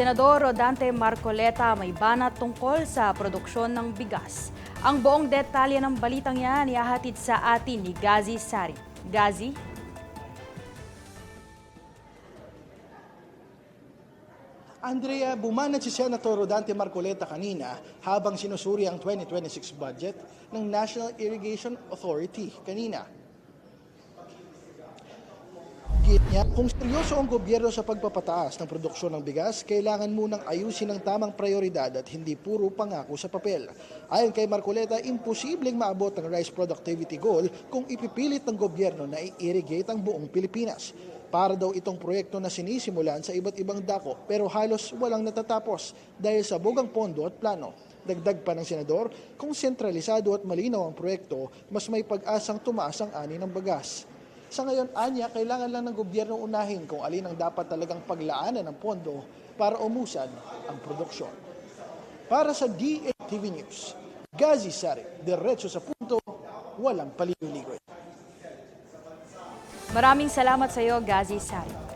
Senador Rodante Marcoleta may banat tungkol sa produksyon ng bigas. Ang buong detalye ng balitang yan ihahatid sa atin ni Gazi Sari. Gazi? Andrea, bumanat si Senator Rodante Marcoleta kanina habang sinusuri ang 2026 budget ng National Irrigation Authority kanina. Git niya, kung seryoso ang gobyerno sa pagpapataas ng produksyon ng bigas, kailangan munang ayusin ang tamang prioridad at hindi puro pangako sa papel. Ayon kay Marcoleta, imposibleng maabot ang rice productivity goal kung ipipilit ng gobyerno na i-irrigate ang buong Pilipinas. Para daw itong proyekto na sinisimulan sa iba't ibang dako pero halos walang natatapos dahil sa bugang pondo at plano. Dagdag pa ng senador, kung sentralisado at malinaw ang proyekto, mas may pag-asang tumaas ang ani ng bagas. Sa ngayon, anya, kailangan lang ng gobyerno unahin kung alin ang dapat talagang paglaanan ng pondo para umusad ang produksyon. Para sa DATV News, Gazi Sari, diretso sa punto, walang paligoy-ligoy. Maraming salamat sa iyo, Gazi Sari.